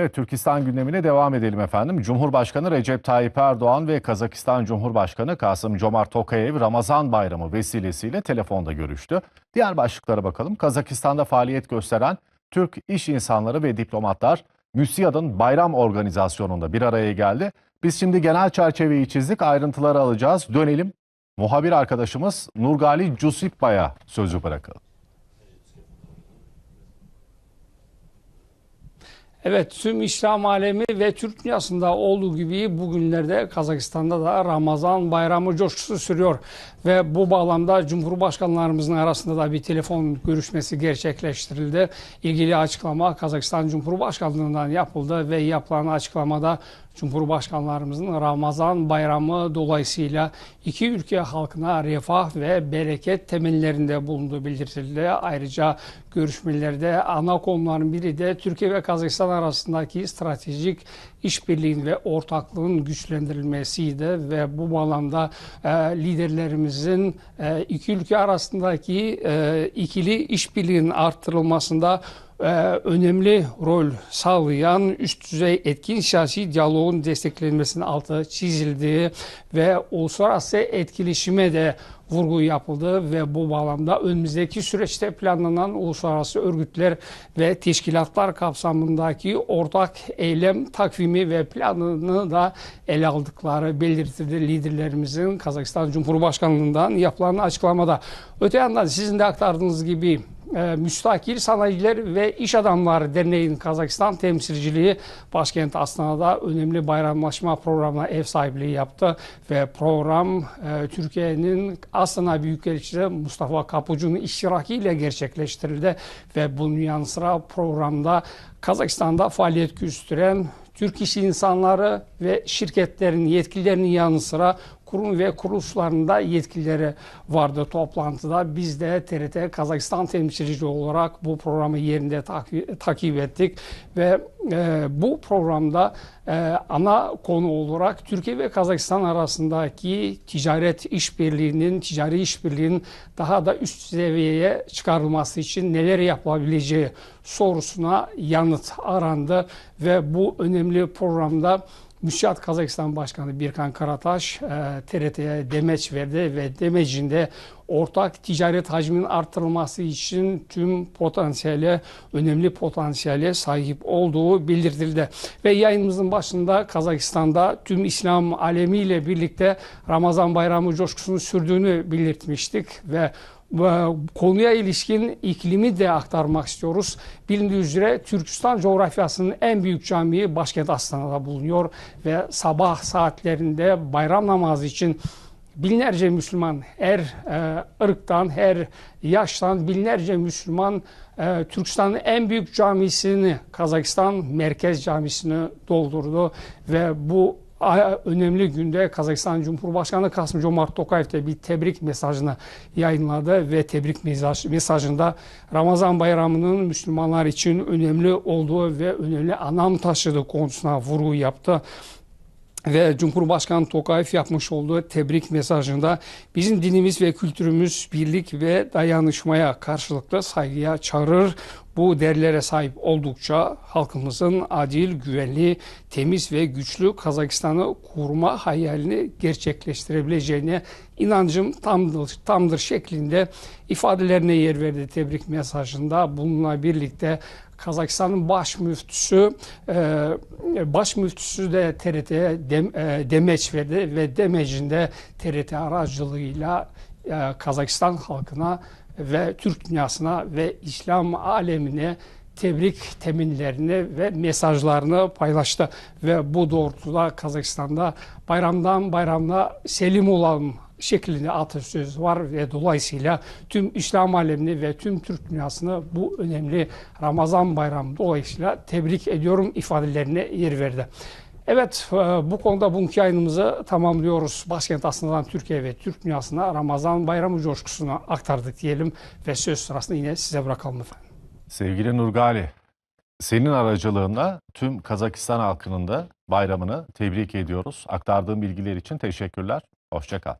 Evet, Türkistan gündemine devam edelim efendim. Cumhurbaşkanı Recep Tayyip Erdoğan ve Kazakistan Cumhurbaşkanı Kasım Comart Tokayev Ramazan Bayramı vesilesiyle telefonda görüştü. Diğer başlıklara bakalım. Kazakistan'da faaliyet gösteren Türk iş insanları ve diplomatlar MÜSİAD'ın bayram organizasyonunda bir araya geldi. Biz şimdi genel çerçeveyi çizdik, ayrıntıları alacağız. Dönelim. Muhabir arkadaşımız Nurgali Cusipba'ya sözü bırakalım. Evet tüm İslam alemi ve Türk dünyasında olduğu gibi bugünlerde Kazakistan'da da Ramazan bayramı coşkusu sürüyor. Ve bu bağlamda Cumhurbaşkanlarımızın arasında da bir telefon görüşmesi gerçekleştirildi. İlgili açıklama Kazakistan Cumhurbaşkanlığından yapıldı ve yapılan açıklamada Cumhurbaşkanlarımızın Ramazan bayramı dolayısıyla iki ülke halkına refah ve bereket temellerinde bulunduğu belirtildi. Ayrıca görüşmelerde ana konuların biri de Türkiye ve Kazakistan arasındaki stratejik işbirliğin ve ortaklığın güçlendirilmesiydi ve bu bağlamda e, liderlerimizin e, iki ülke arasındaki e, ikili işbirliğinin arttırılmasında e, önemli rol sağlayan üst düzey etkin siyasi diyaloğun desteklenmesinin altı çizildiği ve uluslararası etkileşime de vurgu yapıldı ve bu bağlamda önümüzdeki süreçte planlanan uluslararası örgütler ve teşkilatlar kapsamındaki ortak eylem takvimi ve planını da ele aldıkları belirtildi liderlerimizin Kazakistan Cumhurbaşkanlığından yapılan açıklamada. Öte yandan sizin de aktardığınız gibi e, Müstakil Sanayiciler ve İş Adamları Derneği'nin Kazakistan temsilciliği başkent Astana'da önemli bayramlaşma programına ev sahipliği yaptı ve program e, Türkiye'nin Astana Büyükelçisi Mustafa Kapucu'nun iştirakiyle gerçekleştirildi ve bunun yanı sıra programda Kazakistan'da faaliyet gösteren Türk iş insanları ve şirketlerin yetkililerinin yanı sıra kurum ve kuruluşlarında yetkilileri vardı toplantıda. Biz de TRT Kazakistan temsilcisi olarak bu programı yerinde takip, ettik ve e, bu programda e, ana konu olarak Türkiye ve Kazakistan arasındaki ticaret işbirliğinin, ticari işbirliğinin daha da üst seviyeye çıkarılması için neler yapılabileceği sorusuna yanıt arandı ve bu önemli programda Müsiyat Kazakistan Başkanı Birkan Karataş e, TRT'ye demeç verdi ve demecinde ortak ticaret hacminin artırılması için tüm potansiyele, önemli potansiyele sahip olduğu bildirildi. Ve yayınımızın başında Kazakistan'da tüm İslam alemiyle birlikte Ramazan bayramı coşkusunu sürdüğünü belirtmiştik ve konuya ilişkin iklimi de aktarmak istiyoruz. Bilindiği üzere Türkistan coğrafyasının en büyük camii başkent Astana'da bulunuyor ve sabah saatlerinde bayram namazı için binlerce Müslüman her e, ırktan, her yaştan binlerce Müslüman e, Türkistan'ın en büyük camisini Kazakistan Merkez Camisi'ni doldurdu ve bu önemli günde Kazakistan Cumhurbaşkanı Kasım Comart Tokayev de bir tebrik mesajını yayınladı ve tebrik mesajında Ramazan bayramının Müslümanlar için önemli olduğu ve önemli anlam taşıdığı konusuna vurgu yaptı ve Cumhurbaşkanı Tokayev yapmış olduğu tebrik mesajında bizim dinimiz ve kültürümüz birlik ve dayanışmaya karşılıklı saygıya çağırır. Bu değerlere sahip oldukça halkımızın adil, güvenli, temiz ve güçlü Kazakistan'ı kurma hayalini gerçekleştirebileceğine inancım tamdır, tamdır şeklinde ifadelerine yer verdi tebrik mesajında. Bununla birlikte Kazakistan'ın baş müftüsü e, baş müftüsü de TRT'ye dem, demeç verdi ve demecinde TRT aracılığıyla e, Kazakistan halkına ve Türk dünyasına ve İslam alemine tebrik teminlerini ve mesajlarını paylaştı. Ve bu doğrultuda Kazakistan'da bayramdan bayramla selim olalım şeklinde atasöz var ve dolayısıyla tüm İslam alemini ve tüm Türk dünyasını bu önemli Ramazan bayramı dolayısıyla tebrik ediyorum ifadelerine yer verdi. Evet bu konuda bugünkü yayınımızı tamamlıyoruz. Başkent aslında Türkiye ve Türk dünyasına Ramazan bayramı coşkusunu aktardık diyelim ve söz sırasını yine size bırakalım efendim. Sevgili Nurgali, senin aracılığında tüm Kazakistan halkının da bayramını tebrik ediyoruz. Aktardığın bilgiler için teşekkürler. Hoşçakal.